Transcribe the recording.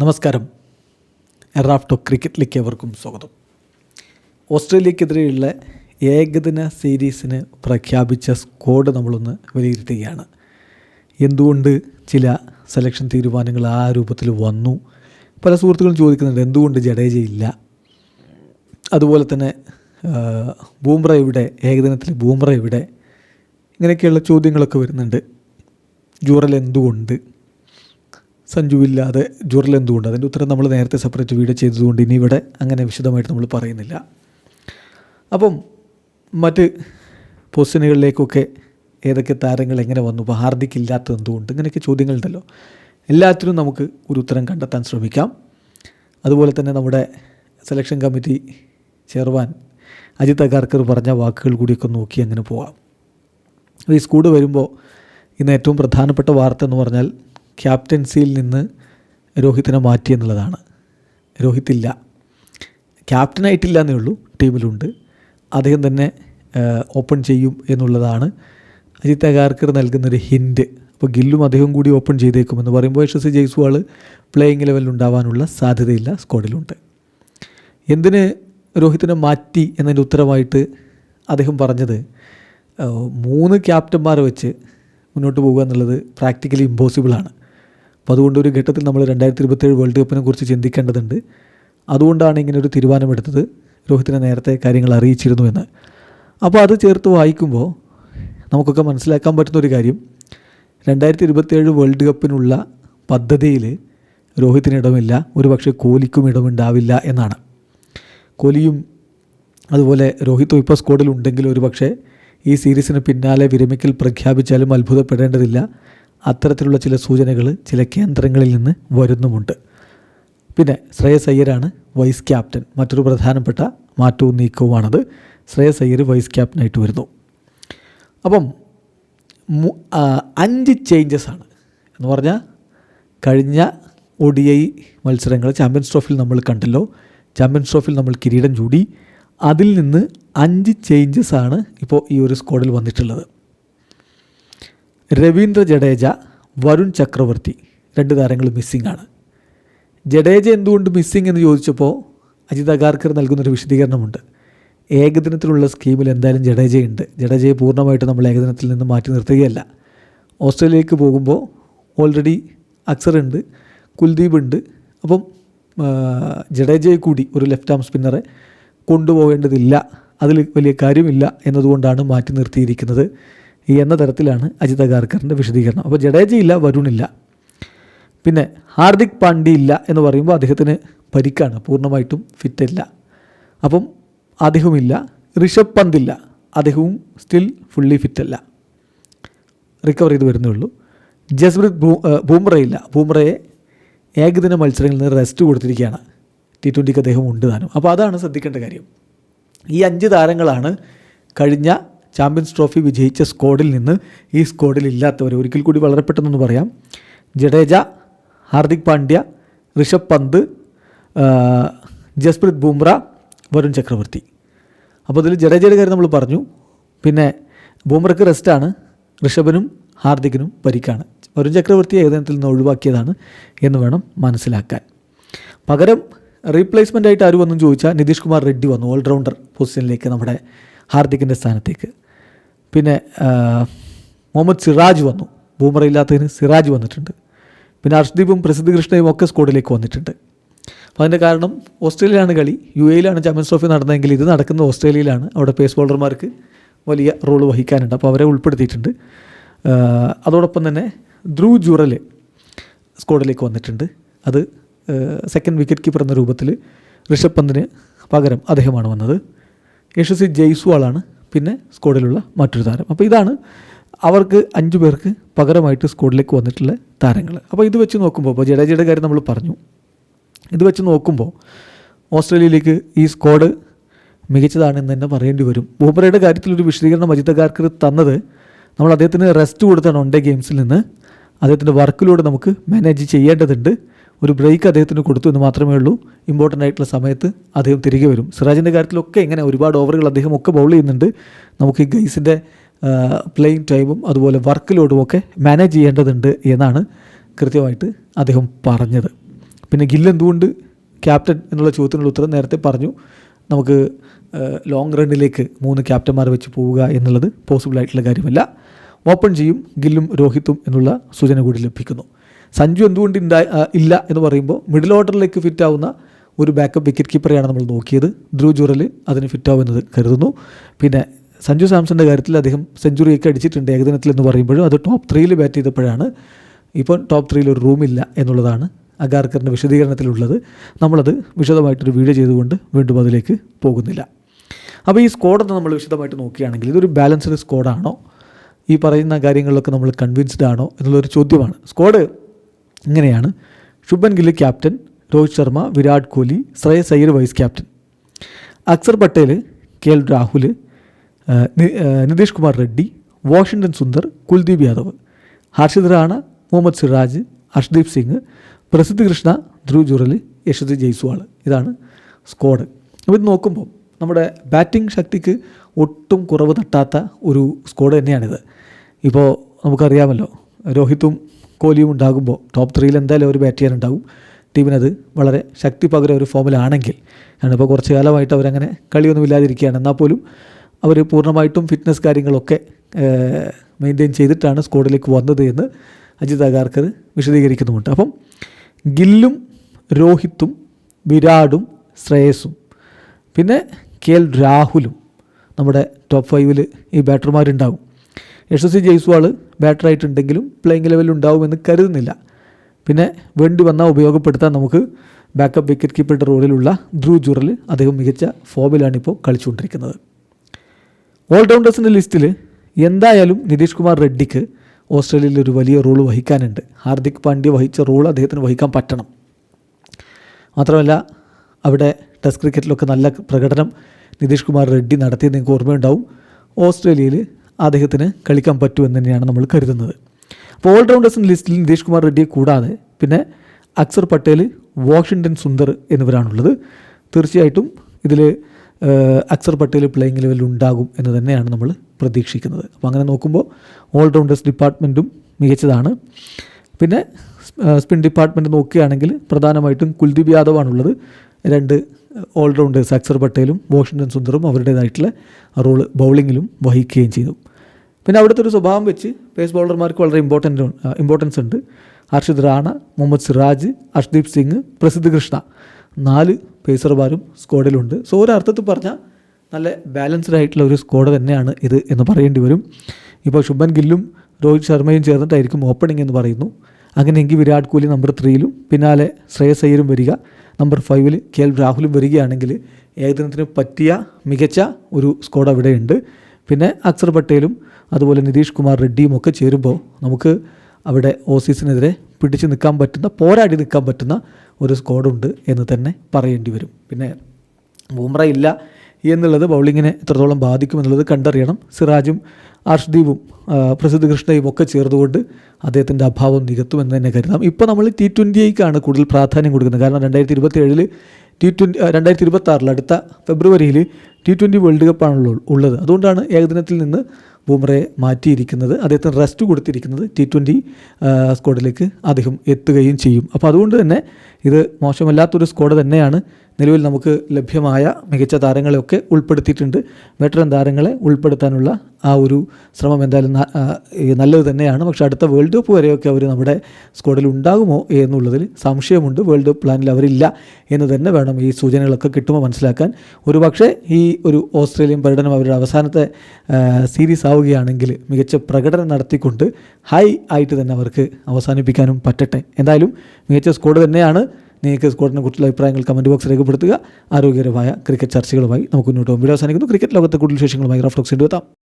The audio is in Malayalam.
നമസ്കാരം. എറാഫ്റ്റോ ക്രിക്കറ്റിലേക്ക് അവർക്കും സ്വാഗതം. ഓസ്ട്രേലിയക്കെതിരെയുള്ള ഏകദിന സീരീസിന് പ്രഖ്യാപിച്ച സ്ക്വാഡ് നമ്മളൊന്ന് വിലയിരുത്തുകയാണ്. എന്തുകൊണ്ട് ചില സെലക്ഷൻ തീരുമാനങ്ങൾ ആ രൂപത്തിൽ വന്നു? പല സുഹൃത്തുക്കളും ചോദിക്കുന്നുണ്ട് എന്തുകൊണ്ട് ജഡേജ ഇല്ല? അതുപോലെ തന്നെ ബൂംറ ഇവിടെ ഏകദിനത്തിൽ ബൂംറ ഇവിടെ ഇങ്ങനെയൊക്കെയുള്ള ചോദ്യങ്ങളൊക്കെ വരുന്നുണ്ട്. ജൂറൽ എന്തുകൊണ്ട്? സഞ്ജു ഇല്ലാതെ ജുറൽ എന്തുകൊണ്ട്? അതിന്റെ ഉത്തരം നമ്മൾ നേരത്തെ സെപ്പറേറ്റ് വീഡിയോ ചെയ്തതുകൊണ്ട് ഇനി ഇവിടെ അങ്ങനെ വിശദമായിട്ട് നമ്മൾ പറയുന്നില്ല. അപ്പം മറ്റ് പൊസിഷനുകളിലേക്കൊക്കെ ഏതൊക്കെ താരങ്ങൾ എങ്ങനെ വന്നു? ഇപ്പോൾ ഹാർദിക് ഇല്ലാത്തത് എന്തുകൊണ്ട്? ഇങ്ങനെയൊക്കെ ചോദ്യങ്ങളുണ്ടല്ലോ. എല്ലാത്തിനും നമുക്ക് ഒരു ഉത്തരം കണ്ടെത്താൻ ശ്രമിക്കാം. അതുപോലെ തന്നെ നമ്മുടെ selection committee chairman Ajit Agarkar പറഞ്ഞ വാക്കുകൾ കൂടിയൊക്കെ നോക്കി അങ്ങനെ അപ്പോൾ ഈ സ്കൂഡ് വരുമ്പോൾ ഇന്ന് ഏറ്റവും പ്രധാനപ്പെട്ട വാർത്ത എന്ന് പറഞ്ഞാൽ ക്യാപ്റ്റൻസിയിൽ നിന്ന് രോഹിത്തിനെ മാറ്റി എന്നുള്ളതാണ്. രോഹിത് ഇല്ല ക്യാപ്റ്റനായിട്ടില്ല എന്നേ ഉള്ളൂ. ടീമിലുണ്ട്. അദ്ദേഹം തന്നെ ഓപ്പൺ ചെയ്യും എന്നുള്ളതാണ് അജിത് അഗാർക്കർ നൽകുന്നൊരു ഹിന്റ് അപ്പോൾ ഗില്ലും അദ്ദേഹം കൂടി ഓപ്പൺ ചെയ്തേക്കുമെന്ന് പറയുമ്പോൾ യശസ്വി ജയ്സ്വാൾ പ്ലേയിങ് ലെവലിൽ ഉണ്ടാവാനുള്ള സാധ്യതയില്ല സ്ക്വാഡിലുണ്ട്. എന്തിന് രോഹിത്തിനെ മാറ്റി എന്നതിന്റെ ഉത്തരമായിട്ട് അദ്ദേഹം പറഞ്ഞത് മൂന്ന് ക്യാപ്റ്റന്മാരെ വെച്ച് മുന്നോട്ട് പോകുക എന്നുള്ളത് പ്രാക്ടിക്കലി ഇമ്പോസിബിളാണ് അപ്പോൾ അതുകൊണ്ട് ഒരു ഘട്ടത്തിൽ നമ്മൾ രണ്ടായിരത്തി ഇരുപത്തേഴ് വേൾഡ് കപ്പിനെ കുറിച്ച് ചിന്തിക്കേണ്ടതുണ്ട്. അതുകൊണ്ടാണ് ഇങ്ങനെ ഒരു തീരുമാനമെടുത്തത് രോഹിത്തിനെ നേരത്തെ കാര്യങ്ങൾ അറിയിച്ചിരുന്നു എന്ന്. അപ്പോൾ അത് ചേർത്ത് വായിക്കുമ്പോൾ നമുക്കൊക്കെ മനസ്സിലാക്കാൻ പറ്റുന്ന ഒരു കാര്യം. രണ്ടായിരത്തി ഇരുപത്തേഴ് വേൾഡ് കപ്പിനുള്ള പദ്ധതിയിൽ രോഹിത്തിന് ഇടമില്ല. ഒരു പക്ഷേ കോഹ്ലിക്കും ഇടമുണ്ടാവില്ല എന്നാണ്. കോഹ്ലിയും അതുപോലെ രോഹിത്തും ഇപ്പോൾ സ്ക്വാഡിൽ ഉണ്ടെങ്കിൽ ഒരു പക്ഷേ ഈ സീരീസിന് പിന്നാലെ വിരമിക്കൽ പ്രഖ്യാപിച്ചാലും അത്ഭുതപ്പെടേണ്ടതില്ല. അത്തരത്തിലുള്ള ചില സൂചനകൾ ചില കേന്ദ്രങ്ങളിൽ നിന്ന് വരുന്നുമുണ്ട്. പിന്നെ ശ്രേയസ് അയ്യരാണ് വൈസ് ക്യാപ്റ്റൻ. മറ്റൊരു പ്രധാനപ്പെട്ട മാറ്റവും നീക്കവുമാണത്. ശ്രേയസ് അയ്യർ വൈസ് ക്യാപ്റ്റനായിട്ട് വരുന്നു. അപ്പം അഞ്ച് ചേഞ്ചസ് ആണ് എന്ന് പറഞ്ഞാൽ കഴിഞ്ഞ ഒ ഡി ഐ മത്സരങ്ങൾ ചാമ്പ്യൻസ് ട്രോഫിയിൽ നമ്മൾ കണ്ടല്ലോ. ചാമ്പ്യൻസ് ട്രോഫിയിൽ നമ്മൾ കിരീടം ചൂടി. അതിൽ നിന്ന് അഞ്ച് ചേഞ്ചസ് ആണ് ഇപ്പോൾ ഈ ഒരു സ്ക്വാഡിൽ വന്നിട്ടുള്ളത്. രവീന്ദ്ര ജഡേജ വരുൺ ചക്രവർത്തി. രണ്ട് താരങ്ങൾ മിസ്സിംഗ് ആണ്. ജഡേജ എന്തുകൊണ്ട് മിസ്സിംഗ് എന്ന് ചോദിച്ചപ്പോൾ അജിത് അഗാർക്കർ നൽകുന്നൊരു വിശദീകരണമുണ്ട്. ഏകദിനത്തിലുള്ള സ്കീമിൽ എന്തായാലും ജഡേജയുണ്ട്. ജഡേജയെ പൂർണമായിട്ട് നമ്മൾ ഏകദിനത്തിൽ നിന്ന് മാറ്റി നിർത്തുകയല്ല. ഓസ്ട്രേലിയക്ക് പോകുമ്പോൾ ഓൾറെഡി അക്സർ ഉണ്ട് കുൽദീപ് ഉണ്ട്. അപ്പം ജഡേജയെ കൂടി ഒരു ലെഫ്റ്റ് ആം സ്പിന്നറെ കൊണ്ടുപോകേണ്ടതില്ല. അതിൽ വലിയ കാര്യമില്ല എന്നതുകൊണ്ടാണ് മാറ്റി നിർത്തിയിരിക്കുന്നത്. എന്ന തരത്തിലാണ് അജിത അഗാർക്കറിന്റെ വിശദീകരണം. അപ്പോൾ ജഡേജയില്ല വരുണില്ല. പിന്നെ ഹാർദിക് പാണ്ഡ്യ ഇല്ല എന്ന് പറയുമ്പോൾ അദ്ദേഹത്തിന് പരിക്കാണ് പൂർണമായിട്ടും ഫിറ്റല്ല അപ്പം അദ്ദേഹവുമില്ല ഋഷഭ് പന്ത് ഇല്ല. അദ്ദേഹവും സ്റ്റിൽ ഫുള്ളി ഫിറ്റല്ല റിക്കവർ ചെയ്ത് വരുന്നേ ഉള്ളൂ. ജസ്പ്രീത് ബൂംറയില്ല ബൂംറയെ ഏകദിന മത്സരങ്ങളിൽ നിന്ന് റെസ്റ്റ് കൊടുത്തിരിക്കുകയാണ്. ടി ട്വന്റിക്ക് അദ്ദേഹം ഉണ്ട് താനും. അപ്പോൾ അതാണ് ശ്രദ്ധിക്കേണ്ട കാര്യം. ഈ അഞ്ച് താരങ്ങളാണ് കഴിഞ്ഞ ചാമ്പ്യൻസ് ട്രോഫി വിജയിച്ച സ്ക്വാഡിൽ നിന്ന് ഈ സ്ക്വാഡിൽ ഇല്ലാത്തവർ ഒരിക്കൽ കൂടി വളരെ പെട്ടെന്നൊന്ന് പറയാം. ജഡേജ ഹാർദിക് പാണ്ഡ്യ ഋഷഭ് പന്ത് ജസ്പ്രീത് ബുംറ വരുൺ ചക്രവർത്തി. അപ്പോൾ ഇതിൽ ജഡേജയുടെ കാര്യം നമ്മൾ പറഞ്ഞു. പിന്നെ ബുംറയ്ക്ക് റെസ്റ്റാണ് ഋഷഭനും ഹാർദിക്കിനും പരിക്കാണ്. വരുൺ ചക്രവർത്തി ഏകദിനത്തിൽ നിന്ന് ഒഴിവാക്കിയതാണ് എന്ന് വേണം മനസ്സിലാക്കാൻ. പകരം റീപ്ലേസ്മെന്റ് ആയിട്ട് ആര് വന്നു ചോദിച്ചാൽ നിതീഷ് കുമാർ റെഡ്ഡി വന്നു ഓൾറൗണ്ടർ പൊസിഷനിലേക്ക് നമ്മുടെ ഹാർദിക്കിന്റെ സ്ഥാനത്തേക്ക്. പിന്നെ മുഹമ്മദ് സിറാജ് വന്നു. ബൂമറ ഇല്ലാത്തതിന് സിറാജ് വന്നിട്ടുണ്ട്. പിന്നെ അർഷ്ദീപും പ്രസിദ്ധ കൃഷ്ണയും ഒക്കെ സ്കോഡിലേക്ക് വന്നിട്ടുണ്ട്. അപ്പോൾ അതിന്റെ കാരണം ഓസ്ട്രേലിയയിലാണ് കളി. യു എയിലാണ് ചാമ്പ്യൻസ് ട്രോഫി നടന്നതെങ്കിൽ ഇത് നടക്കുന്നത് ഓസ്ട്രേലിയയിലാണ്. അവിടെ പേസ് ബോളർമാർക്ക് വലിയ റോൾ വഹിക്കാനുണ്ട്. അപ്പോൾ അവരെ ഉൾപ്പെടുത്തിയിട്ടുണ്ട്. അതോടൊപ്പം തന്നെ ധ്രുവ് ജുറൽ സ്കോഡിലേക്ക് വന്നിട്ടുണ്ട്. അത് സെക്കൻഡ് വിക്കറ്റ് കീപ്പർ എന്ന രൂപത്തിൽ ഋഷഭ് പന്തിന് പകരം അദ്ദേഹമാണ് വന്നത്. യശസ്വി ജയ്സ്വാളാണ് പിന്നെ സ്ക്വാഡിലുള്ള മറ്റൊരു താരം. അപ്പോൾ ഇതാണ് അവർക്ക് അഞ്ച് പേർക്ക് പകരമായിട്ട് സ്ക്വാഡിലേക്ക് വന്നിട്ടുള്ള താരങ്ങൾ അപ്പോൾ ഇത് വെച്ച് നോക്കുമ്പോൾ ഇപ്പോൾ ജഡേജയുടെ കാര്യം നമ്മൾ പറഞ്ഞു. ഇത് വെച്ച് നോക്കുമ്പോൾ ഓസ്ട്രേലിയയിലേക്ക് ഈ സ്ക്വാഡ് മികച്ചതാണെന്ന് തന്നെ പറയേണ്ടി വരും. ബൂമറയുടെ കാര്യത്തിൽ ഒരു വിശദീകരണം അജിത് ഗാർക്കർ തന്നത് നമ്മൾ അദ്ദേഹത്തിന് റെസ്റ്റ് കൊടുത്താണ് ഒൺ ഡേ ഗെയിംസിൽ നിന്ന്. അദ്ദേഹത്തിന്റെ വർക്കിലൂടെ നമുക്ക് മാനേജ് ചെയ്യേണ്ടതുണ്ട്. ഒരു ബ്രേക്ക് അദ്ദേഹത്തിന് കൊടുത്തു എന്ന് മാത്രമേ ഉള്ളൂ. ഇമ്പോർട്ടന്റ് ആയിട്ടുള്ള സമയത്ത് അദ്ദേഹം തിരികെ വരും. സിറാജിന്റെ കാര്യത്തിലൊക്കെ ഇങ്ങനെ ഒരുപാട് ഓവറുകൾ അദ്ദേഹം ഒക്കെ ബൗൾ ചെയ്യുന്നുണ്ട്. നമുക്ക് ഈ ഗൈസിന്റെ പ്ലേയിങ് ടൈമും അതുപോലെ വർക്ക് ലോഡും ഒക്കെ മാനേജ് ചെയ്യേണ്ടതുണ്ട് എന്നാണ് കൃത്യമായിട്ട് അദ്ദേഹം പറഞ്ഞത്. പിന്നെ ഗില്ല് എന്തുകൊണ്ട് ക്യാപ്റ്റൻ എന്നുള്ള ചോദ്യത്തിനുള്ള ഉത്തരം നേരത്തെ പറഞ്ഞു. നമുക്ക് ലോങ് റണ്ണിലേക്ക് മൂന്ന് ക്യാപ്റ്റന്മാർ വെച്ച് പോവുക എന്നുള്ളത് പോസിബിൾ ആയിട്ടുള്ള കാര്യമല്ല. ഓപ്പൺ ചെയ്യും ഗില്ലും രോഹിത്തും എന്നുള്ള സൂചന കൂടി ലഭിക്കുന്നു. സഞ്ജു എന്തുകൊണ്ട് ഇല്ല എന്ന് പറയുമ്പോൾ മിഡിൽ ഓർഡറിലേക്ക് ഫിറ്റ് ആവുന്ന ഒരു ബാക്കപ്പ് വിക്കറ്റ് കീപ്പറെയാണ് നമ്മൾ നോക്കിയത്. ധ്രുവ് ജുറൽ അതിന് ഫിറ്റ് ആവുമെന്നത് കരുതുന്നു. പിന്നെ സഞ്ജു സാംസന്റെ കാര്യത്തിൽ അദ്ദേഹം സെഞ്ചുറിയൊക്കെ അടിച്ചിട്ടുണ്ട് ഏകദിനത്തിൽ എന്ന് പറയുമ്പോഴും അത് ടോപ്പ് ത്രീയിൽ ബാറ്റ് ചെയ്തപ്പോഴാണ്. ഇപ്പോൾ ടോപ്പ് ത്രീയിൽ ഒരു റൂമില്ല എന്നുള്ളതാണ് അഗാർക്കറിന്റെ വിശദീകരണത്തിലുള്ളത്. നമ്മളത് വിശദമായിട്ടൊരു വീഡിയോ ചെയ്തുകൊണ്ട് വീണ്ടും അതിലേക്ക് പോകുന്നില്ല. അപ്പോൾ ഈ സ്കോഡൊന്ന് നമ്മൾ വിശദമായിട്ട് നോക്കുകയാണെങ്കിൽ ഇതൊരു ബാലൻസ്ഡ് സ്കോഡാണോ ഈ പറയുന്ന കാര്യങ്ങളിലൊക്കെ നമ്മൾ കൺവിൻസ്ഡ് ആണോ എന്നുള്ളൊരു ചോദ്യമാണ്. സ്ക്വാഡ് ഇങ്ങനെയാണ്. Shubman Gill captain Rohit Sharma Virat Kohli Shreyas Iyer vice captain. Axar Patel K L Rahul Nitish Kumar Reddy Washington Sundar Kuldeep Yadav. Harshit Rana Mohammed Siraj Arshdeep Singh Prasidh Krishna Dhruv Jurel Yashasvi Jaiswal ഇതാണ് സ്ക്വാഡ്. അപ്പോൾ ഇത് നോക്കുമ്പോൾ നമ്മുടെ ബാറ്റിംഗ് ശക്തിക്ക് ഒട്ടും കുറവ് തട്ടാത്ത ഒരു സ്ക്വാഡ് തന്നെയാണിത്. ഇപ്പോൾ നമുക്കറിയാമല്ലോ രോഹിത്തും കോഹ്ലിയും ഉണ്ടാകുമ്പോൾ ടോപ്പ് ത്രീയിൽ എന്തായാലും അവർ ബാറ്റ് ചെയ്യാനുണ്ടാവും. ടീമിനത് വളരെ ശക്തി പകരം ഒരു ഫോമിലാണെങ്കിൽ ഞാനിപ്പോൾ കുറച്ച് കാലമായിട്ട് അവരങ്ങനെ കളിയൊന്നും ഇല്ലാതിരിക്കുകയാണ്. എന്നാൽ പോലും അവർ പൂർണമായിട്ടും ഫിറ്റ്നസ് കാര്യങ്ങളൊക്കെ മെയിന്റെയിൻ ചെയ്തിട്ടാണ് സ്ക്വാഡിലേക്ക് വന്നത് എന്ന് അജിത് അഗാർക്കർ വിശദീകരിക്കുന്നുമുണ്ട്. അപ്പം ഗില്ലും രോഹിത്തും വിരാടും ശ്രേയസും പിന്നെ കെ എൽ രാഹുലും നമ്മുടെ ടോപ്പ് ഫൈവിൽ ഈ ബാറ്റർമാരുണ്ടാവും യശസ്വി ജയ്സ്വാൾ ബാറ്ററായിട്ടുണ്ടെങ്കിലും പ്ലേയിങ് ലെവലിൽ ഉണ്ടാവുമെന്ന് കരുതുന്നില്ല. പിന്നെ വേണ്ടി വന്നാൽ ഉപയോഗപ്പെടുത്താൻ നമുക്ക് ബാക്കപ്പ് വിക്കറ്റ് കീപ്പറുടെ റോളിലുള്ള ധ്രുവ് ജുറൽ അദ്ദേഹം മികച്ച ഫോമിലാണ് ഇപ്പോൾ കളിച്ചുകൊണ്ടിരിക്കുന്നത്. ഓൾറൗണ്ടേഴ്സിന്റെ ലിസ്റ്റിൽ എന്തായാലും നിതീഷ് കുമാർ റെഡ്ഡിക്ക് ഓസ്ട്രേലിയയിൽ ഒരു വലിയ റോൾ വഹിക്കാനുണ്ട്. ഹാർദിക് പാണ്ഡ്യ വഹിച്ച റോൾ അദ്ദേഹത്തിന് വഹിക്കാൻ പറ്റണം. മാത്രമല്ല അവിടെ ടെസ്റ്റ് ക്രിക്കറ്റിലൊക്കെ നല്ല പ്രകടനം നിതീഷ് കുമാർ റെഡ്ഡി നടത്തിയത് നിങ്ങൾക്ക് ഓർമ്മയുണ്ടാവും. ഓസ്ട്രേലിയയിൽ അദ്ദേഹത്തിന് കളിക്കാൻ പറ്റുമെന്ന് തന്നെയാണ് നമ്മൾ കരുതുന്നത്. അപ്പോൾ ഓൾറൗണ്ടേഴ്സിന്റെ ലിസ്റ്റിൽ നിതീഷ് കുമാർ റെഡ്ഡിയെ കൂടാതെ പിന്നെ അക്സർ പട്ടേൽ വാഷിങ്ടൺ സുന്ദർ എന്നിവരാണുള്ളത്. തീർച്ചയായിട്ടും ഇതിൽ അക്സർ പട്ടേൽ പ്ലേയിങ് ലെവലിൽ ഉണ്ടാകും എന്ന് തന്നെയാണ് നമ്മൾ പ്രതീക്ഷിക്കുന്നത്. അപ്പോൾ അങ്ങനെ നോക്കുമ്പോൾ ഓൾറൗണ്ടേഴ്സ് ഡിപ്പാർട്ട്മെന്റും മികച്ചതാണ്. പിന്നെ സ്പിൻ ഡിപ്പാർട്ട്മെന്റ് നോക്കുകയാണെങ്കിൽ പ്രധാനമായിട്ടും കുൽദീപ് യാദവാണുള്ളത് രണ്ട് ഓൾറൗണ്ടേഴ്സ് അക്സർ പട്ടേലും വാഷിങ്ടൺ സുന്ദറും അവരുടേതായിട്ടുള്ള റോൾ ബൗളിങ്ങിലും വഹിക്കുകയും ചെയ്തു. പിന്നെ അവിടുത്തെ ഒരു സ്വഭാവം വെച്ച് പേസ് ബൗളർമാർക്ക് വളരെ ഇമ്പോർട്ടന്റ് ഇമ്പോർട്ടൻസ് ഉണ്ട്. ഹർഷിദ് റാണ മുഹമ്മദ് സിറാജ് അർഷ്ദീപ് സിംഗ് പ്രസിദ്ധ് കൃഷ്ണ നാല് പേസർമാരും സ്ക്വാഡിലുണ്ട് സോ ഒരർത്ഥത്തിൽ പറഞ്ഞാൽ നല്ല ബാലൻസ്ഡ് ആയിട്ടുള്ള ഒരു സ്ക്വാഡ് തന്നെയാണ് ഇത് എന്ന് പറയേണ്ടി വരും. ഇപ്പോൾ ശുഭൻ ഗില്ലും രോഹിത് ശർമ്മയും ചേർന്നിട്ടായിരിക്കും ഓപ്പണിംഗ് എന്ന് പറയുന്നു. അങ്ങനെയെങ്കിൽ വിരാട് കോഹ്ലി നമ്പർ ത്രീയിലും പിന്നാലെ ശ്രേയസ് അയ്യരും വരിക. നമ്പർ ഫൈവിൽ കെ എൽ രാഹുലും വരികയാണെങ്കിൽ ഏകദിനത്തിന് പറ്റിയ മികച്ച ഒരു സ്ക്വാഡ് അവിടെയുണ്ട്. പിന്നെ അക്സർ പട്ടേലും അതുപോലെ നിതീഷ് കുമാർ റെഡ്ഡിയും ഒക്കെ ചേരുമ്പോൾ നമുക്ക് അവിടെ ഓസീസിനെതിരെ പിടിച്ചു നിൽക്കാൻ പറ്റുന്ന പോരാടി നിൽക്കാൻ പറ്റുന്ന ഒരു സ്ക്വാഡുണ്ട് എന്ന് തന്നെ പറയേണ്ടി വരും. പിന്നെ ബൂമ്ര ഇല്ല. എന്നുള്ളത് ബൗളിങ്ങിനെ എത്രത്തോളം ബാധിക്കുമെന്നുള്ളത് കണ്ടറിയണം. സിറാജും അർഷ്ദീപും പ്രസിദ്ധ കൃഷ്ണയും ഒക്കെ ചേർന്നുകൊണ്ട് അദ്ദേഹത്തിന്റെ അഭാവം നികത്തുമെന്ന് തന്നെ കരുതാം. ഇപ്പോൾ നമ്മൾ ടി ട്വന്റിയേക്കാണ് കൂടുതൽ പ്രാധാന്യം കൊടുക്കുന്നത്. കാരണം രണ്ടായിരത്തി ഇരുപത്തി ഏഴിൽ ടി ട്വന്റി രണ്ടായിരത്തി ഇരുപത്തി അടുത്ത ഫെബ്രുവരിയിൽ ടി ട്വന്റി വേൾഡ് കപ്പാണല്ലോ ഉള്ളത്. അതുകൊണ്ടാണ് ഏകദിനത്തിൽ നിന്ന് ബൂമറയെ മാറ്റിയിരിക്കുന്നത്. അദ്ദേഹത്തിന് റെസ്റ്റ് കൊടുത്തിരിക്കുന്നത് ടി ട്വന്റി സ്ക്വാഡിലേക്ക് അദ്ദേഹം എത്തുകയും ചെയ്യും. അപ്പോൾ അതുകൊണ്ട് തന്നെ ഇത് മോശമല്ലാത്തൊരു സ്ക്വാഡ് തന്നെയാണ് നിലവിൽ നമുക്ക് ലഭ്യമായ മികച്ച താരങ്ങളെയൊക്കെ ഉൾപ്പെടുത്തിയിട്ടുണ്ട്. വെറ്ററൻ താരങ്ങളെ ഉൾപ്പെടുത്താനുള്ള ആ ഒരു ശ്രമം എന്തായാലും നല്ലത് തന്നെയാണ്. പക്ഷെ അടുത്ത വേൾഡ് കപ്പ് വരെയൊക്കെ അവർ നമ്മുടെ സ്ക്വാഡിൽ ഉണ്ടാകുമോ എന്നുള്ളതിൽ സംശയമുണ്ട്. വേൾഡ് കപ്പ് പ്ലാനിൽ അവരില്ല എന്ന് തന്നെ വേണം ഈ സൂചനകളൊക്കെ കിട്ടുമ്പോൾ മനസ്സിലാക്കാൻ. ഒരു പക്ഷേ ഈ ഒരു ഓസ്ട്രേലിയൻ പര്യടനം അവരുടെ അവസാനത്തെ സീരീസ് ആവുകയാണെങ്കിൽ മികച്ച പ്രകടനം നടത്തിക്കൊണ്ട് ഹൈ ആയിട്ട് തന്നെ അവർക്ക് അവസാനിപ്പിക്കാനും പറ്റട്ടെ. എന്തായാലും മികച്ച സ്ക്വാഡ് തന്നെയാണ്. നിങ്ങൾക്ക് സ്കോട്ടിനെ കുറിച്ചുള്ള അഭിപ്രായങ്ങൾ കമന്റ് ബോക്സ് രേഖപ്പെടുത്തുക. ആരോഗ്യകരമായ ക്രിക്കറ്റ് ചർച്ചകളുമായി നമുക്ക് മുന്നോട്ട് പോകും. വീഡിയോ അവസാനിക്കുന്നു. ക്രിക്കറ്റ് ലോകത്തെ കൂടുതൽ വിശേഷങ്ങളുമായി റഫ്ലോക്സ് എത്താം.